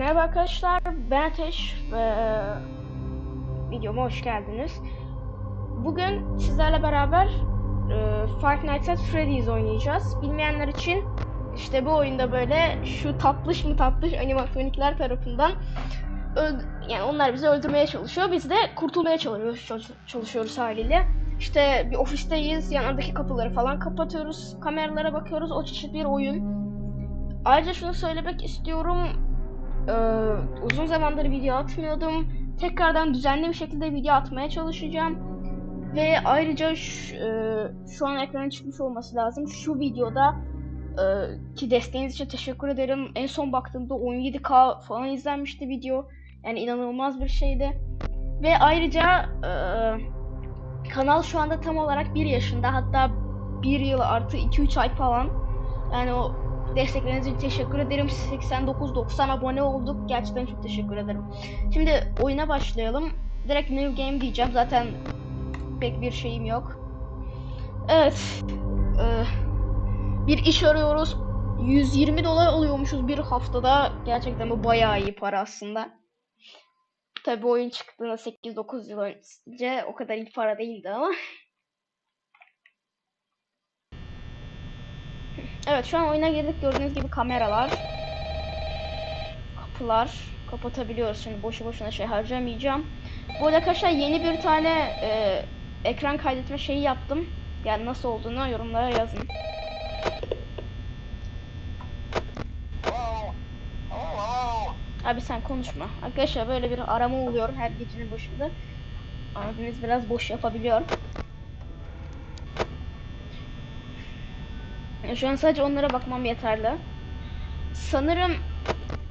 Merhaba arkadaşlar, ben Ateş ve videoma hoş geldiniz. Bugün sizlerle beraber e, Five Nights at Freddy's oynayacağız. Bilmeyenler için işte bu oyunda böyle şu tatlış mı tatlış animatronikler tarafından yani onlar bizi öldürmeye çalışıyor. Biz de kurtulmaya çalışıyoruz, çalış- çalışıyoruz haliyle. İşte bir ofisteyiz, yanlardaki kapıları falan kapatıyoruz, kameralara bakıyoruz. O çeşit bir oyun. Ayrıca şunu söylemek istiyorum. Ee, uzun zamandır video atmıyordum. Tekrardan düzenli bir şekilde video atmaya çalışacağım. Ve ayrıca şu, e, şu an ekrana çıkmış olması lazım. Şu videoda e, ki desteğiniz için teşekkür ederim. En son baktığımda 17k falan izlenmişti video. Yani inanılmaz bir şeydi. Ve ayrıca e, kanal şu anda tam olarak 1 yaşında. Hatta 1 yıl artı 2-3 ay falan. Yani o Destekleriniz için teşekkür ederim. 89-90 abone olduk. Gerçekten çok teşekkür ederim. Şimdi oyuna başlayalım. Direkt new game diyeceğim. Zaten pek bir şeyim yok. Evet. Ee, bir iş arıyoruz. 120 dolar alıyormuşuz bir haftada. Gerçekten bu bayağı iyi para aslında. Tabi oyun çıktığında 8-9 yıl önce o kadar iyi para değildi ama. Evet şu an oyuna girdik gördüğünüz gibi kameralar kapılar kapatabiliyoruz şimdi boşu boşuna şey harcamayacağım. Bu arada arkadaşlar yeni bir tane e, ekran kaydetme şeyi yaptım. Yani nasıl olduğunu yorumlara yazın. Abi sen konuşma. Arkadaşlar böyle bir arama oluyor her gecenin başında. Abimiz biraz boş yapabiliyor. Şu an sadece onlara bakmam yeterli. Sanırım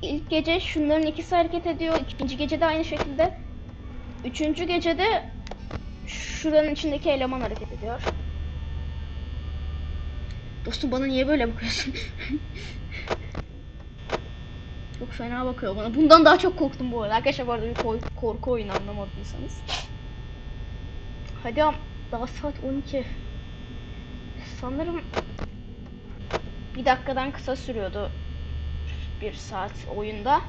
ilk gece şunların ikisi hareket ediyor. ikinci gece de aynı şekilde. Üçüncü gecede şuranın içindeki eleman hareket ediyor. Dostum bana niye böyle bakıyorsun? çok fena bakıyor bana. Bundan daha çok korktum bu arada. Arkadaşlar bu arada bir korku oyunu anlamadıysanız. Hadi am daha saat 12. Sanırım bir dakikadan kısa sürüyordu bir saat oyunda.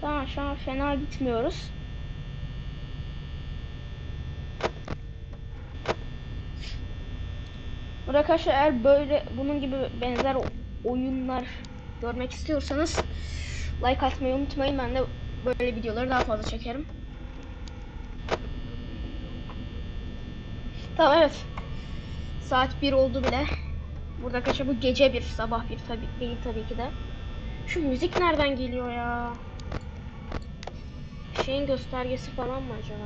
Tamam şu an fena gitmiyoruz. Arkadaşlar eğer böyle bunun gibi benzer oyunlar görmek istiyorsanız like atmayı unutmayın. Ben de böyle videoları daha fazla çekerim. Tamam evet. Saat 1 oldu bile. Burada arkadaşlar bu gece bir sabah bir tabi değil tabii ki de. Şu müzik nereden geliyor ya? Şeyin göstergesi falan mı acaba?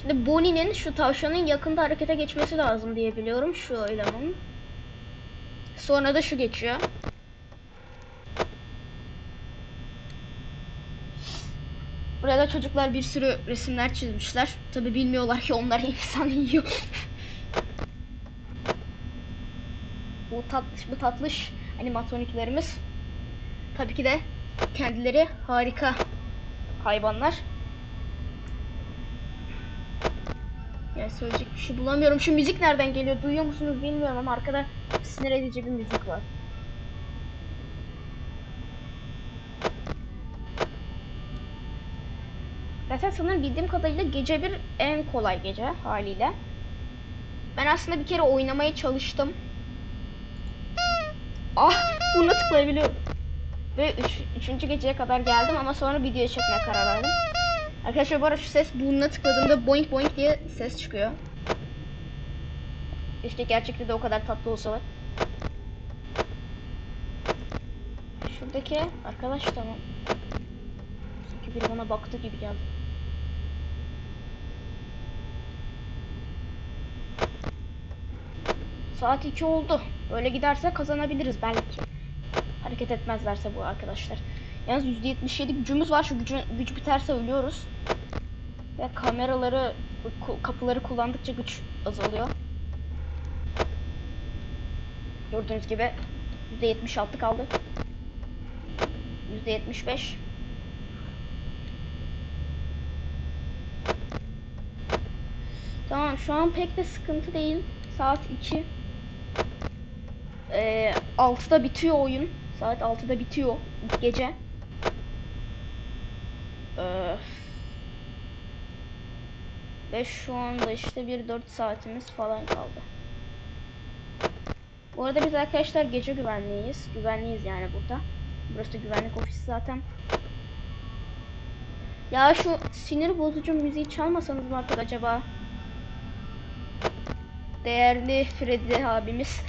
Şimdi Bonnie'nin şu tavşanın yakında harekete geçmesi lazım diye biliyorum şu elemanın. Sonra da şu geçiyor. Burada çocuklar bir sürü resimler çizmişler. Tabi bilmiyorlar ki onlar insan yiyor. bu tatlış bu tatlış animatroniklerimiz. Tabii ki de kendileri harika hayvanlar. Ya söyleyecek bir şey bulamıyorum. Şu müzik nereden geliyor? Duyuyor musunuz bilmiyorum ama arkada sinir edici bir müzik var. Zaten sanırım bildiğim kadarıyla gece bir en kolay gece haliyle. Ben aslında bir kere oynamaya çalıştım. Ah buna tıklayabiliyorum. Ve üç, üçüncü geceye kadar geldim ama sonra video çekmeye karar verdim. Arkadaşlar bu arada şu ses burnuna tıkladığımda boink boink diye ses çıkıyor. İşte gerçekte de o kadar tatlı olsa da. Şuradaki arkadaş tamam. Sanki biri bana baktı gibi geldi. Saat 2 oldu. Böyle giderse kazanabiliriz belki. Hareket etmezlerse bu arkadaşlar. Yalnız %77 gücümüz var. Şu gücü, güç biterse ölüyoruz. Ve kameraları, kapıları kullandıkça güç azalıyor. Gördüğünüz gibi %76 kaldı. %75. Tamam şu an pek de sıkıntı değil. Saat 2. Ee, 6'da bitiyor oyun. Saat 6'da bitiyor gece. Ve şu anda işte bir 4 saatimiz falan kaldı. Bu arada biz arkadaşlar gece güvenliğiyiz. Güvenliyiz yani burada. Burası da güvenlik ofisi zaten. Ya şu sinir bozucu müziği çalmasanız mı artık acaba? Değerli Freddy abimiz.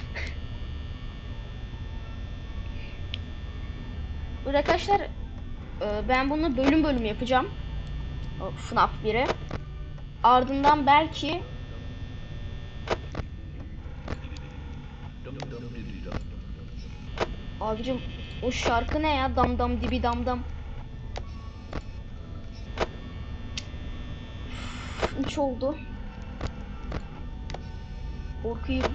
Burada arkadaşlar e, ben bunu bölüm bölüm yapacağım. FNAF 1'i. Ardından belki Abicim o şarkı ne ya? Dam dam dibi dam dam. 3 oldu. Korkuyorum.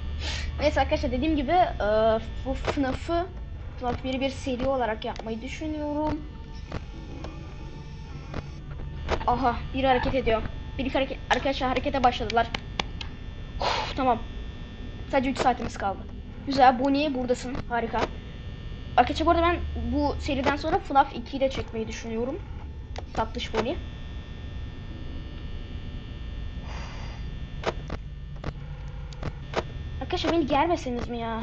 Neyse arkadaşlar dediğim gibi e, bu FNAF'ı FNAF 1'i bir seri olarak yapmayı düşünüyorum. Aha biri hareket ediyor. Bir hareket arkadaşlar harekete başladılar. Uf, tamam. Sadece 3 saatimiz kaldı. Güzel Bonnie buradasın. Harika. Arkadaşlar bu arada ben bu seriden sonra FNAF 2'yi de çekmeyi düşünüyorum. Tatlış Bonnie. Arkadaşlar beni gelmeseniz mi ya?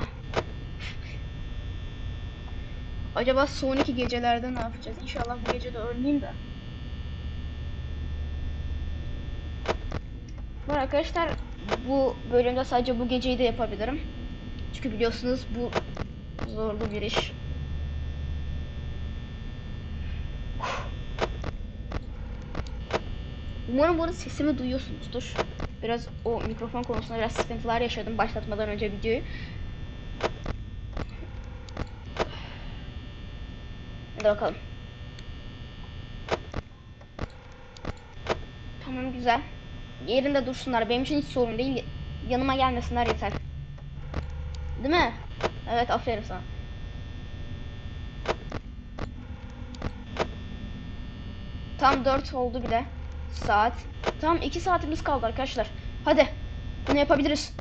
Acaba sonraki gecelerde ne yapacağız? İnşallah bu gece de ölmeyeyim de. Var arkadaşlar bu bölümde sadece bu geceyi de yapabilirim. Çünkü biliyorsunuz bu zorlu bir iş. Umarım bu arada sesimi duyuyorsunuzdur. Biraz o mikrofon konusunda biraz sıkıntılar yaşadım başlatmadan önce videoyu. Hadi bakalım. Tamam güzel. Yerinde dursunlar. Benim için hiç sorun değil. Yanıma gelmesinler yeter. Değil mi? Evet aferin sana. Tam 4 oldu bile. Saat. Tam 2 saatimiz kaldı arkadaşlar. Hadi. Bunu yapabiliriz.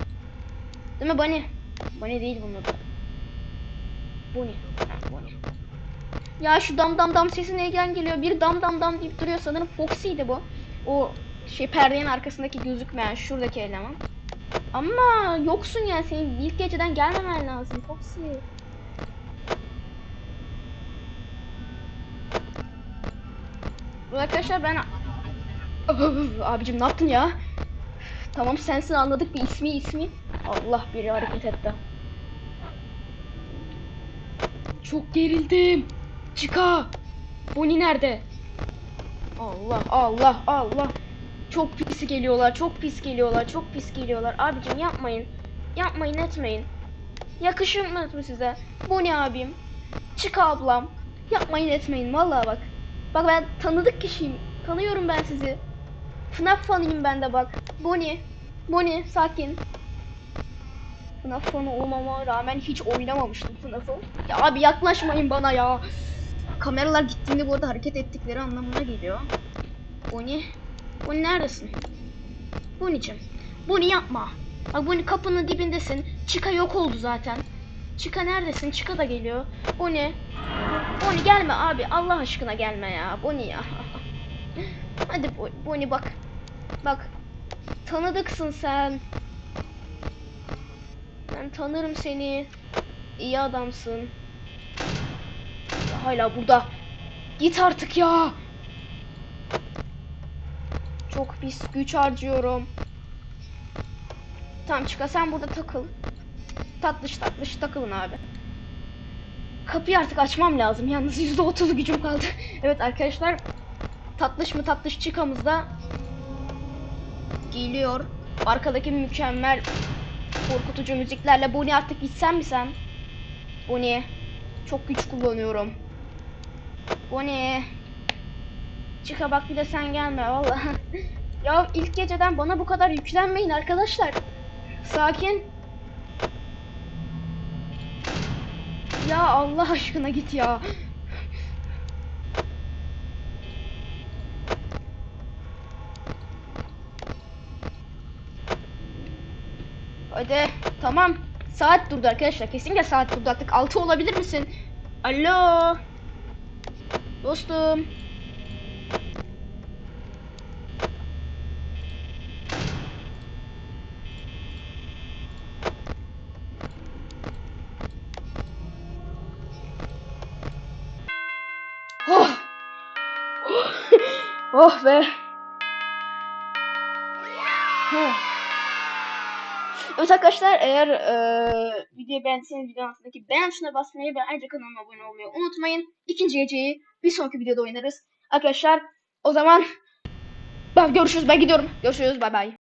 Değil mi Bunny? Bunny değil bunun adı. Bunny. Bunny. Ya şu dam dam dam sesi neyden geliyor? Bir dam dam dam deyip duruyor sanırım Foxy'ydi bu. O şey perdenin arkasındaki gözükmeyen şuradaki eleman. Ama yoksun ya senin ilk geceden gelmemen lazım Foxy. Arkadaşlar ben abicim ne yaptın ya? Tamam sensin anladık bir ismi ismi. Allah biri hareket etti. Çok gerildim. Chica. Bonnie nerede? Allah Allah Allah. Çok pis geliyorlar, çok pis geliyorlar, çok pis geliyorlar. Abicim yapmayın. Yapmayın etmeyin. Yakışır mı size? Bu ne abim? Çık ablam. Yapmayın etmeyin vallahi bak. Bak ben tanıdık kişiyim. Tanıyorum ben sizi. FNAF fanıyım ben de bak. Bonnie. Bonnie sakin. FNAF fanı olmama rağmen hiç oynamamıştım FNAF'ı. Ya abi yaklaşmayın bana ya. Kameralar gittiğinde bu arada hareket ettikleri anlamına geliyor. Bonnie. Bonnie neredesin? Bonnie'cim. Bonnie yapma. Bak Bonnie kapının dibindesin. Chica yok oldu zaten. Chica neredesin? Chica da geliyor. Bonnie. Bonnie gelme abi. Allah aşkına gelme ya. Bonnie ya. Hadi Bo- Bonnie bak. Bak. Tanıdıksın sen. Ben tanırım seni. İyi adamsın. Hala burada. Git artık ya. Çok pis güç harcıyorum. Tamam çıka sen burada takıl. Tatlış tatlış takılın abi. Kapıyı artık açmam lazım. Yalnız %30 gücüm kaldı. evet arkadaşlar. Tatlış mı tatlış çıkamızda geliyor. Arkadaki mükemmel korkutucu müziklerle Bonnie artık gitsen mi sen? Bonnie. Çok güç kullanıyorum. Bonnie. Çıka bak bir de sen gelme valla. ya ilk geceden bana bu kadar yüklenmeyin arkadaşlar. Sakin. Ya Allah aşkına git ya. Hadi tamam Saat durdu arkadaşlar. Kesinlikle saat durdu artık. 6 olabilir misin? Alo. Dostum. Oh. oh be. Oh. Evet arkadaşlar eğer eee videoyu beğendiyseniz videonun altındaki beğen tuşuna basmayı ve ayrıca kanalıma abone olmayı unutmayın. İkinci geceyi bir sonraki videoda oynarız. Arkadaşlar o zaman ben görüşürüz ben gidiyorum. Görüşürüz bay bay.